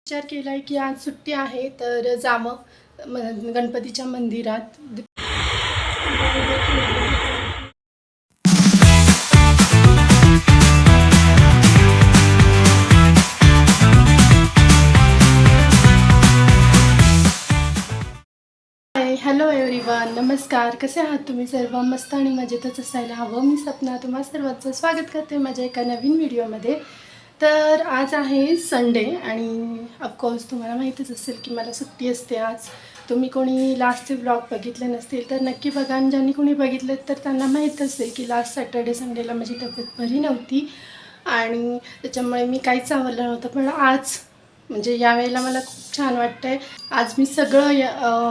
विचार केला आहे की आज सुट्टी आहे तर जावं. म- गणपतीच्या मंदिरात. हाय हॅलो एव्हरीवन नमस्कार. कसे आहात तुम्ही सर्व? मस्त आणि मजेतच असायला हवं. मी सपना. तुम्हा सर्वांचं स्वागत करते माझ्या एका नवीन व्हिडिओमध्ये तर आज आहे संडे आणि ऑफकोर्स तुम्हाला माहीतच असेल की मला सुट्टी असते आज. तुम्ही कोणी लास्टचे ब्लॉग बघितले नसतील तर नक्की बघा आणि ज्यांनी कोणी बघितले तर त्यांना माहीत असेल की लास्ट सॅटर्डे संडेला माझी तब्येत बरी नव्हती. आणि त्याच्यामुळे मी काहीच आवडलं नव्हतं पण आज म्हणजे यावेळेला मला खूप छान वाटतं आहे आज मी सगळं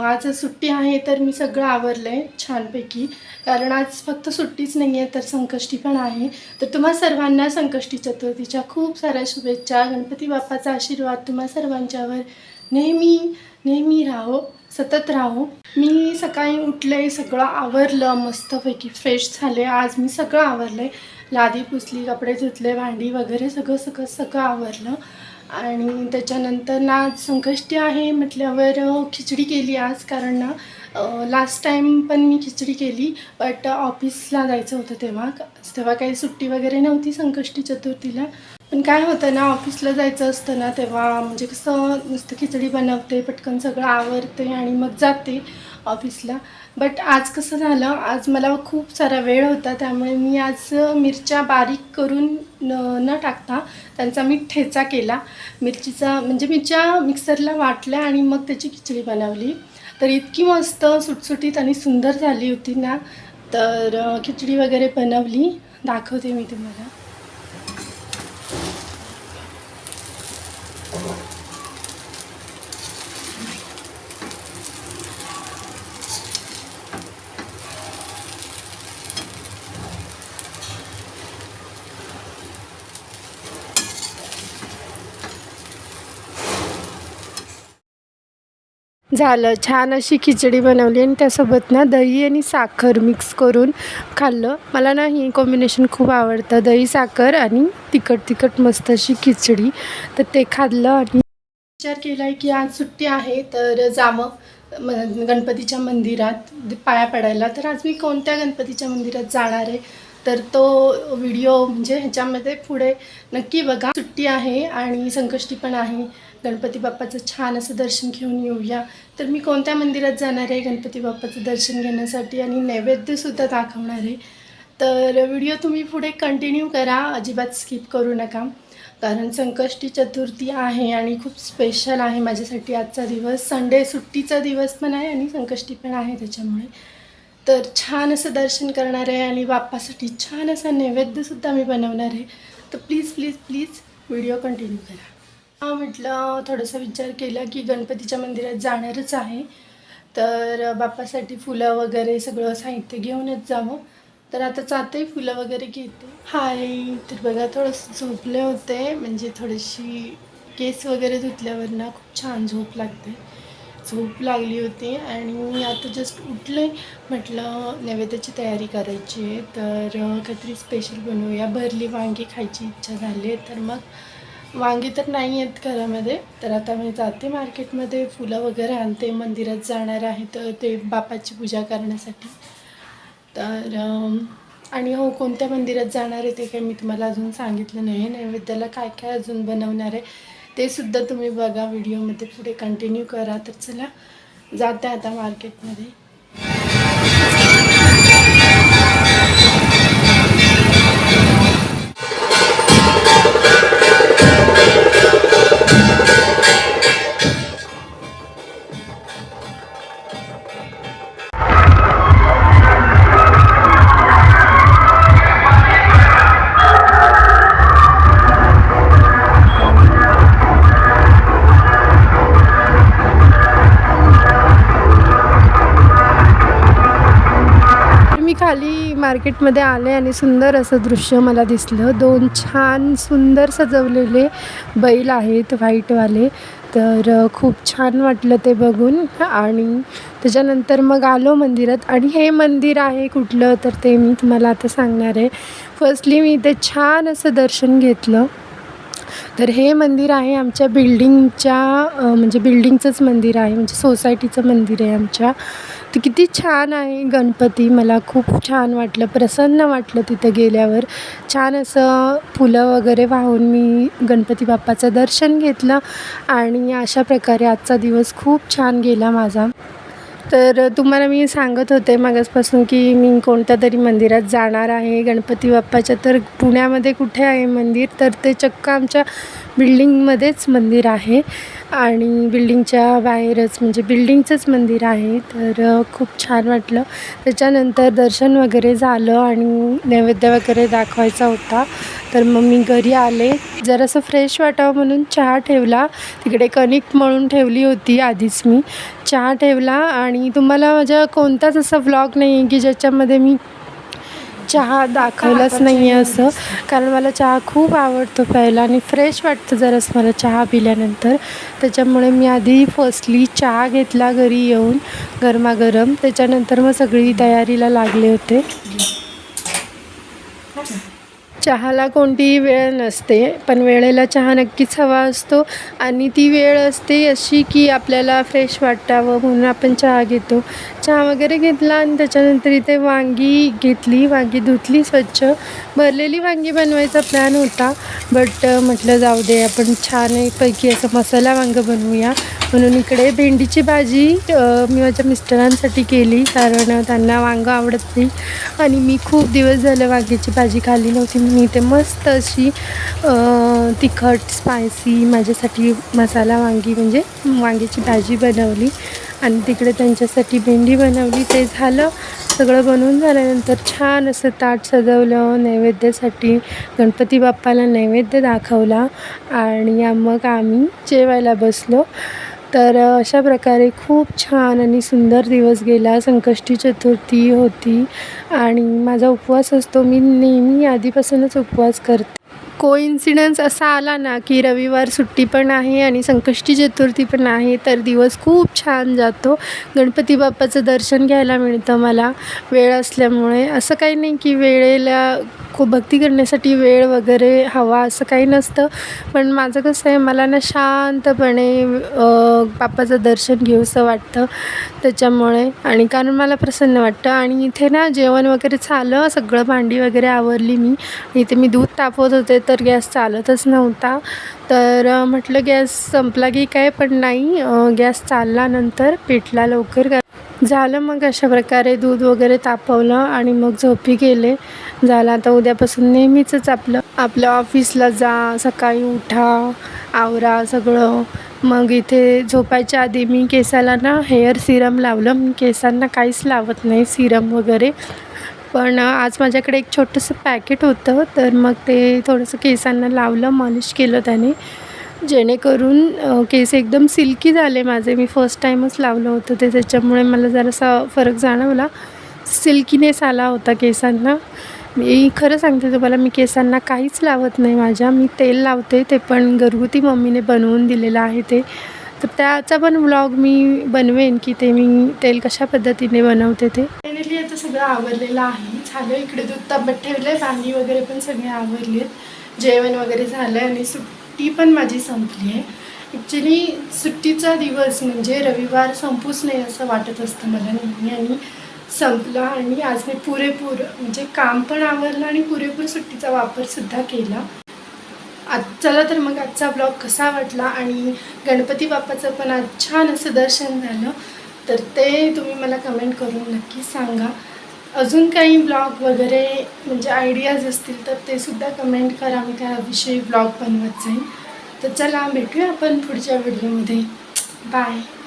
आज सुट्टी आहे तर मी सगळं आवरलं आहे छानपैकी. कारण आज फक्त सुट्टीच नाही आहे तर संकष्टी पण आहे. तर तुम्हा सर्वांना संकष्टी चतुर्थीच्या खूप साऱ्या शुभेच्छा. गणपती बाप्पाचा आशीर्वाद तुम्हा सर्वांच्यावर. नेहमी नेहमी राहो सतत राहो. मी सकाळी उठले सगळं आवरलं मस्तपैकी फ्रेश झाले. आज मी सगळं आवरलं लादी पुसली कपडे धुतले भांडी वगैरे सगळं सगळं सगळं आवरलं. आणि त्याच्यानंतर ना आज संकष्टी आहे म्हटल्यावर खिचडी केली आज कारण ना लास्ट टाईम पण मी खिचडी केली बट ऑफिसला जायचं होतं तेव्हा. तेव्हा काही सुट्टी वगैरे नव्हती संकष्टी चतुर्थीला. पण काय होतं ना ऑफिसला जायचं असतं ना तेव्हा म्हणजे कसं नुसतं खिचडी बनवते पटकन सगळं आवरते आणि मग जाते ऑफिसला बट आज कसं झालं आज मला खूप सारा वेळ होता त्यामुळे मी आज मिरच्या बारीक करून न न टाकता त्यांचा मी ठेचा केला. मिरचीचा म्हणजे मिरच्या मिक्सरला वाटल्या आणि मग त्याची खिचडी बनवली. तर इतकी मस्त सुटसुटीत आणि सुंदर झाली होती ना. तर खिचडी वगैरे बनवली. दाखवते मी तुम्हाला. झालं. छान अशी खिचडी बनवली आणि त्यासोबत ना दही आणि साखर मिक्स करून खाल्लं. मला ना ही कॉम्बिनेशन खूप आवडतं. दही साखर आणि तिखट तिखट मस्त अशी खिचडी. तर ते खाल्लं आणि विचार केला आहे की आज सुट्टी आहे तर जावं म- गणपतीच्या मंदिरात पाया पडायला. तर आज मी कोणत्या गणपतीच्या मंदिरात जाणार आहे? तर तो व्हिडिओ म्हणजे ह्याच्यामध्ये पुढे नक्की बघा. सुट्टी आहे आणि संकष्टी पण आहे. गणपती बाप्पाचं छान असं दर्शन घेऊन येऊया. तर मी कोणत्या मंदिरात जाणार आहे गणपती बाप्पाचं दर्शन घेण्यासाठी आणि नैवेद्यसुद्धा दाखवणार आहे. तर व्हिडिओ तुम्ही पुढे कंटिन्यू करा अजिबात स्किप करू नका. कारण संकष्टी चतुर्थी आहे आणि खूप स्पेशल आहे माझ्यासाठी आजचा दिवस. संडे सुट्टीचा दिवस पण आहे आणि संकष्टी पण आहे त्याच्यामुळे. तर छान असं दर्शन करणार आहे आणि बाप्पासाठी छान असा नैवेद्यसुद्धा मी बनवणार आहे. तर please please please video continue करा. हा म्हटलं थोडासा विचार केला की गणपतीच्या मंदिरात जाणारच आहे. तर बाप्पासाठी फुलं वगैरे सगळं साहित्य घेऊनच जावं. तर आता जाते फुलं वगैरे घेते. हाय तर बघा थोडंसं झोपले होते. म्हणजे थोडीशी केस वगैरे धुतल्यावर ना खूप छान झोप लागते. झोप लागली होती आणि मी आता जस्ट उठले. म्हटलं नैवेद्याची तयारी करायची आहे. तर काहीतरी स्पेशल बनवूया. भरली वांगी खायची इच्छा झाली आहे. तर मग वांगी तर नाही आहेत घरामध्ये. तर आता मी जाते मार्केटमध्ये. फुलं वगैरे आणते. मंदिरात जाणार आहे तर ते बापाची पूजा करण्यासाठी. तर आणि हो कोणत्या मंदिरात जाणार आहे ते काही मी तुम्हाला अजून सांगितलं नाही. नैवेद्याला काय काय अजून बनवणार आहे ते सुद्धा तुम्ही बघा. व्हिडिओमध्ये पुढे कंटिन्यू करा. तर चला जाते आता मार्केटमध्ये. मार्केटमध्ये आले आणि सुंदर असं दृश्य मला दिसलं. दोन छान सुंदर सजवलेले बैल आहेत व्हाईटवाले. तर खूप छान वाटलं ते बघून आणि त्याच्यानंतर मग आलो मंदिरात आणि हे मंदिर आहे कुठलं? तर ते मी तुम्हाला आता सांगणार आहे. फर्स्टली मी इथे छान असं दर्शन घेतलं. तर हे मंदिर आहे आमच्या बिल्डिंगच्या म्हणजे बिल्डिंगचंच मंदिर आहे म्हणजे सोसायटीचं मंदिर आहे आमच्या. तर किती छान आहे गणपती मला खूप छान वाटलं प्रसन्न वाटलं तिथं गेल्यावर. छान असं फुलं वगैरे वाहून मी गणपती बाप्पाचं दर्शन घेतलं आणि अशा प्रकारे आजचा दिवस खूप छान गेला माझा. तर तुम्हाला मी सांगत होते मागासपासून की मी कोणत्या तरी मंदिरात जाणार आहे. गणपती बाप्पाच्या तर पुण्यामध्ये कुठे आहे मंदिर? तर ते चक्क आमच्या बिल्डिंगमध्येच मंदिर आहे. आणि बिल्डिंगच्या बाहेरच म्हणजे बिल्डिंगचंच मंदिर आहे. तर खूप छान वाटलं. त्याच्यानंतर दर्शन वगैरे झालं आणि नैवेद्य वगैरे दाखवायचा होता. तर मग मी घरी आले. जरासं फ्रेश वाटावं म्हणून चहा ठेवला. तिकडे कणिक मळून ठेवली होती आधीच मी. चहा ठेवला आणि तुम्हाला माझ्या कोणताच असा व्लॉग नाही आहे की ज्याच्यामध्ये मी चहा दाखवलाच नाही आहे. असं. कारण मला चहा खूप आवडतो प्यायला आणि फ्रेश वाटतं जरासं मला चहा पिल्यानंतर. त्याच्यामुळे मी आधी फर्स्टली चहा घेतला घरी येऊन गरमागरम. त्याच्यानंतर मग सगळी तयारीला लागले होते. चहाला कोणतीही वेळ नसते पण वेळेला चहा नक्कीच हवा असतो आणि ती वेळ असते अशी की आपल्याला फ्रेश वाटावं म्हणून आपण चहा घेतो. चहा वगैरे घेतला आणि त्याच्यानंतर इथे वांगी घेतली वांगी धुतली स्वच्छ. भरलेली वांगी बनवायचा प्लॅन होता बट म्हटलं जाऊ दे आपण छान एकपैकी असं मसाला वांगं बनवूया. म्हणून इकडे भेंडीची भाजी मी माझ्या मिस्टरांसाठी केली कारण त्यांना वांगं आवडत नाही. आणि मी खूप दिवस झालं वांग्याची भाजी खाल्ली नव्हती मी ते मस्त अशी तिखट स्पायसी माझ्यासाठी मसाला वांगी म्हणजे वांग्याची भाजी बनवली. आणि तिकडे त्यांच्यासाठी भेंडी बनवली. ते झालं. सगळं बनवून झाल्यानंतर छान असं ताट सजवलं नैवेद्यासाठी. गणपती बाप्पाला नैवेद्य दाखवला. आणि मग आम्ही जेवायला बसलो. तर अशा प्रकारे खूप छान आणि सुंदर दिवस गेला. संकष्टी चतुर्थी होती आणि माझा उपवास असतो. मी नेहमी आधीपासूनच उपवास करते. को इन्सिडन्स असा आला ना की रविवार सुट्टी पण आहे आणि संकष्टी चतुर्थी पण आहे तर दिवस खूप छान जातो. गणपती बाप्पाचं दर्शन घ्यायला मिळतं मला. वेळ असल्यामुळे. असं काही नाही की वेळेला खूप भक्ती करण्यासाठी वेळ वगैरे हवा असं काही नसतं. पण माझं कसं आहे मला ना शांतपणे बाप्पाचं दर्शन घेऊसं वाटतं त्याच्यामुळे. आणि कारण मला प्रसन्न वाटतं. आणि इथे ना जेवण वगैरे झालं सगळं भांडी वगैरे आवरली मी. इथे मी दूध तापवत होते तर गॅस चालतच नव्हता. तर म्हटलं गॅस संपला की काय पण नाही गॅस चालला नंतर पेटला लवकर. झालं मग अशा प्रकारे दूध वगैरे तापवलं आणि मग झोपी गेले. झालं आता उद्यापासून नेहमीचंच आपलं आपल्या ऑफिसला जा सकाळी उठा आवरा सगळं. मग इथे झोपायच्या आधी मी केसाला ना हेअर सिरम लावलं. मी केसांना काहीच लावत नाही सिरम वगैरे. पण आज माझ्याकडे एक छोटंसं पॅकेट होतं. तर मग ते थोडंसं केसांना लावलं मालिश केलं त्याने. जेणेकरून केस एकदम सिल्की झाले माझे. मी फर्स्ट टाईमच लावलं होतं ते त्याच्यामुळे मला जरासा फरक जाणवला. सिल्कीनेस आला होता केसांना. मी खरं सांगते तुम्हाला मी केसांना काहीच लावत नाही माझ्या. मी तेल लावते ते पण घरगुती मम्मीने बनवून दिलेलं आहे ते. तर त्याचा पण व्लॉग मी बनवेन की ते मी तेल कशा पद्धतीने बनवते ते. फायनली आता सगळं आवरलेलं आहे. झालं इकडे दूध तापत ठेवलं आहे पाणी वगैरे पण सगळे आवरले जेवण वगैरे झालं आहे आणि सुट्टी पण माझी संपली आहे. ॲक्च्युली सुट्टीचा दिवस म्हणजे रविवार संपूच नाही असं वाटत असतं मला नेहमी आणि संपला आणि आज मी पुरेपूर म्हणजे काम पण आवरलं आणि पुरेपूर सुट्टीचा वापरसुद्धा केला. आज चला तर मग आजचा ब्लॉग कसा वाटला आणि गणपती बाप्पाचं पण आज छान असं दर्शन झालं. तर ते तुम्ही मला कमेंट करून नक्की सांगा. अजून काही ब्लॉग वगैरे म्हणजे आयडियाज असतील तर ते सुद्धा कमेंट करा मी त्याविषयी ब्लॉग बनवत जाईन. तर चला भेटूया आपण पुढच्या व्हिडिओमध्ये. बाय.